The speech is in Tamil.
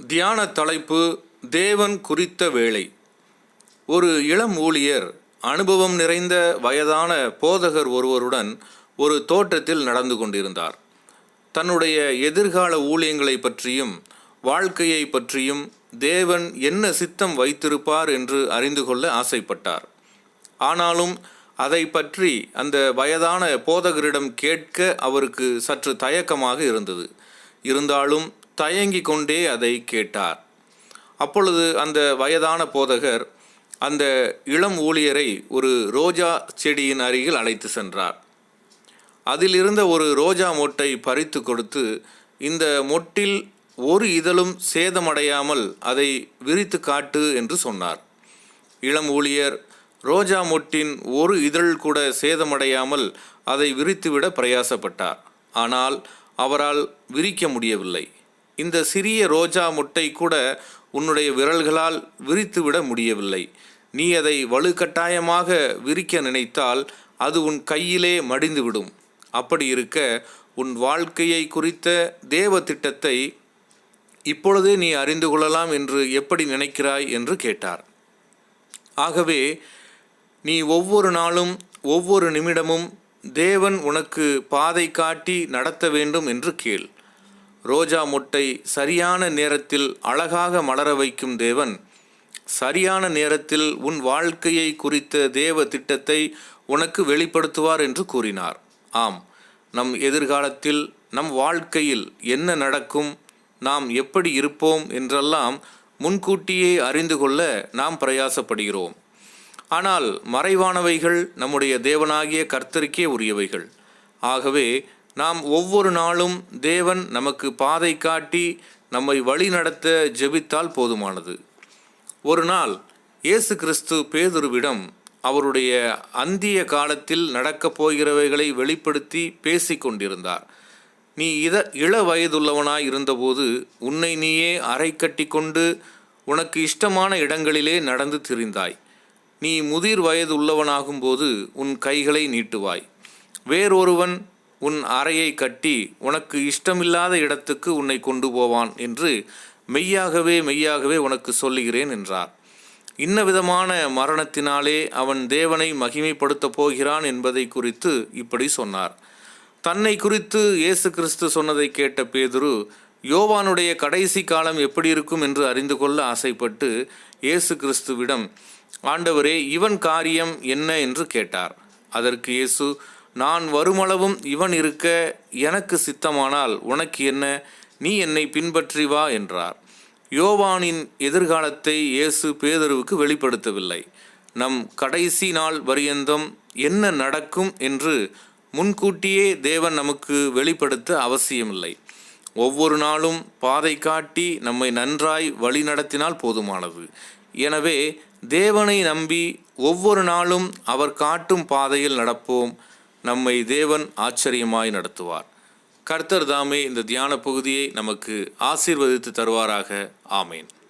தியான தலைப்பு தேவன் குறித்த வேளை. ஒரு இளம் ஊழியர் அனுபவம் நிறைந்த வயதான போதகர் ஒருவருடன் ஒரு தோட்டத்தில் நடந்து கொண்டிருந்தார். தன்னுடைய எதிர்கால ஊழியங்களை பற்றியும் வாழ்க்கையை பற்றியும் தேவன் என்ன சித்தம் வைத்திருப்பார் என்று அறிந்து கொள்ள ஆசைப்பட்டார். ஆனாலும் அதை பற்றி அந்த வயதான போதகரிடம் கேட்க அவருக்கு சற்று தயக்கமாக இருந்தது. இருந்தாலும் தயங்கிக் கொண்டே அதை கேட்டார். அப்பொழுது அந்த வயதான போதகர் அந்த இளம் ஊழியரை ஒரு ரோஜா செடியின் அருகில் அழைத்து சென்றார். அதிலிருந்த ஒரு ரோஜா மொட்டை பறித்து கொடுத்து இந்த மொட்டில் ஒரு இதழும் சேதமடையாமல் அதை விரித்து காட்டு என்று சொன்னார். இளம் ஊழியர் ரோஜா மொட்டின் ஒரு இதழ் கூட சேதமடையாமல் அதை விரித்துவிட பிரயாசப்பட்டார். ஆனால் அவரால் விரிக்க முடியவில்லை. இந்த சிறிய ரோஜா முட்டை கூட உன்னுடைய விரல்களால் விரித்துவிட முடியவில்லை. நீ அதை வலுக்கட்டாயமாக விரிக்க நினைத்தால் அது உன் கையிலே மடிந்துவிடும். அப்படி இருக்க உன் வாழ்க்கையை குறித்த தேவ திட்டத்தை இப்பொழுதே நீ அறிந்து கொள்ளலாம் என்று எப்படி நினைக்கிறாய் என்று கேட்டார். ஆகவே நீ ஒவ்வொரு நாளும் ஒவ்வொரு நிமிடமும் தேவன் உனக்கு பாதை காட்டி நடத்த வேண்டும் என்று கேள். ரோஜா மொட்டை சரியான நேரத்தில் அழகாக மலர வைக்கும் தேவன். சரியான நேரத்தில் உன் வாழ்க்கையை குறித்த தேவ திட்டத்தை உனக்கு வெளிப்படுத்துவார் என்று கூறினார். ஆம் நம் எதிர்காலத்தில் நம் வாழ்க்கையில் என்ன நடக்கும் நாம் எப்படி இருப்போம் என்றெல்லாம் முன்கூட்டியே அறிந்து கொள்ள நாம் பிரயாசப்படுகிறோம். ஆனால் மறைவானவைகள் நம்முடைய தேவனாகிய கர்த்தருக்கே உரியவைகள். ஆகவே நாம் ஒவ்வொரு நாளும் தேவன் நமக்கு பாதை காட்டி நம்மை வழி நடத்த ஜெபித்தால் போதுமானது. ஒரு நாள் இயேசு கிறிஸ்து பேதுருவிடம் அவருடைய அந்திய காலத்தில் நடக்கப் போகிறவைகளை வெளிப்படுத்தி பேசிக் கொண்டிருந்தார். நீ இத இள வயதுள்ளவனாய் இருந்தபோது உன்னை நீயே அறை கட்டி கொண்டு உனக்கு இஷ்டமான இடங்களிலே நடந்து திரிந்தாய். நீ முதிர் வயது உள்ளவனாகும்போது உன் கைகளை நீட்டுவாய். வேறொருவன் உன் அறையை கட்டி உனக்கு இஷ்டமில்லாத இடத்துக்கு உன்னை கொண்டு போவான் என்று மெய்யாகவே மெய்யாகவே உனக்கு சொல்லுகிறேன் என்றார். இன்ன விதமான மரணத்தினாலே அவன் தேவனை மகிமைப்படுத்தப் போகிறான் என்பதை குறித்து இப்படி சொன்னார். தன்னை குறித்து இயேசு கிறிஸ்து சொன்னதை கேட்ட பேதுரு யோவானுடைய கடைசி காலம் எப்படி இருக்கும் என்று அறிந்து கொள்ள ஆசைப்பட்டு இயேசு கிறிஸ்துவிடம் ஆண்டவரே இவன் காரியம் என்ன? என்று கேட்டார். அதற்கு இயேசு நான் வருமளவும் இவன் இருக்க எனக்கு சித்தமானால் உனக்கு என்ன? நீ என்னை பின்பற்றி வா என்றார். யோவானின் எதிர்காலத்தை இயேசு பேதருவுக்கு வெளிப்படுத்தவில்லை. நம் கடைசி நாள் பரியந்தம் என்ன நடக்கும் என்று முன்கூட்டியே தேவன் நமக்கு வெளிப்படுத்த அவசியமில்லை. ஒவ்வொரு நாளும் பாதை காட்டி நம்மை நன்றாய் வழி நடத்தினால் போதுமானது. எனவே தேவனை நம்பி ஒவ்வொரு நாளும் அவர் காட்டும் பாதையில் நடப்போம். நம்மை தேவன் ஆச்சரியமாய் நடத்துவார். கர்த்தர் தாமே இந்த தியான பகுதியை நமக்கு ஆசீர்வதித்து தருவாராக. ஆமேன்.